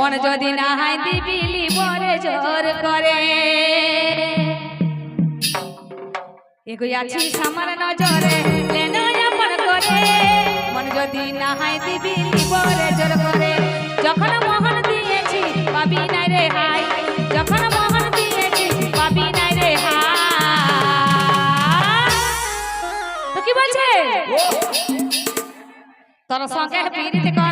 মন যদি না হাই দিবিলি মরে জোর করে। এগুই আছি আমার নজরে মন করে। মন যদি না হয় দিবিলি মরে জোর করে। যখন মোহন দিয়েছি পাবি না রে হাই। যখন মোহন দিয়েছি পাবি রে হাই। কি বলছে? তোর সঙ্গে কর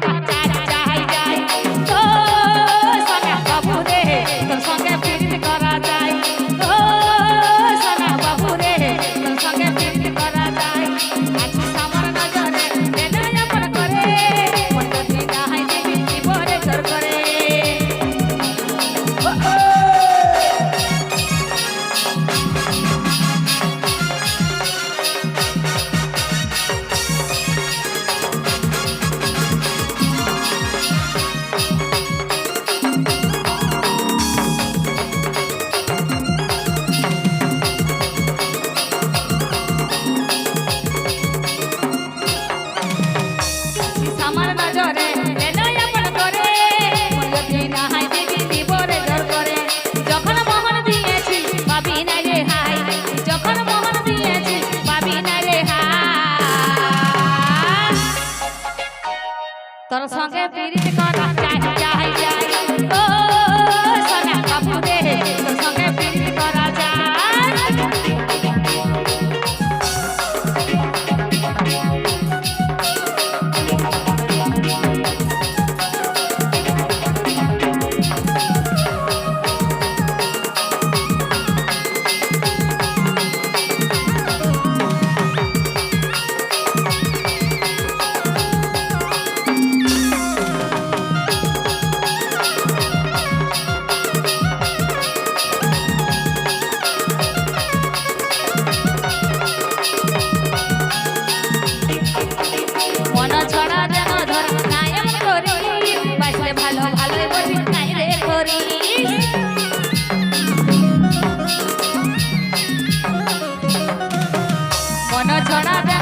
gonna, gonna, gonna.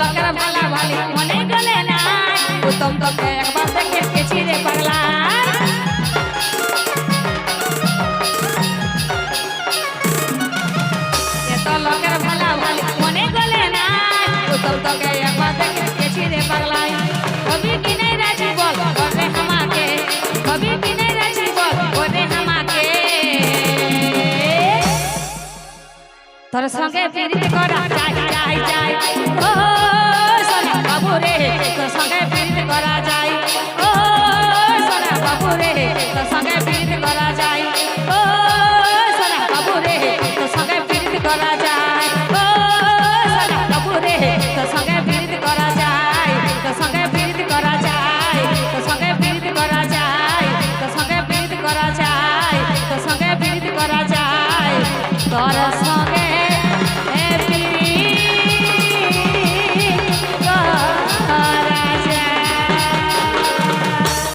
লোকের ভালা ভালি মনে গলে নাই উত্তম তোকে একবার দেখে গেছি রে পাগলা। এত লোকের ভালা ভালি মনে গলে নাই উত্তম তোকে একবার দেখে গেছি রে পাগলা। কবি কিনে রাজি বল করে আমাকে? কবি কিনে রাজি বল করে আমাকে? তোর সঙ্গে ফিরিয়ে করা যাই যাই যাই। ও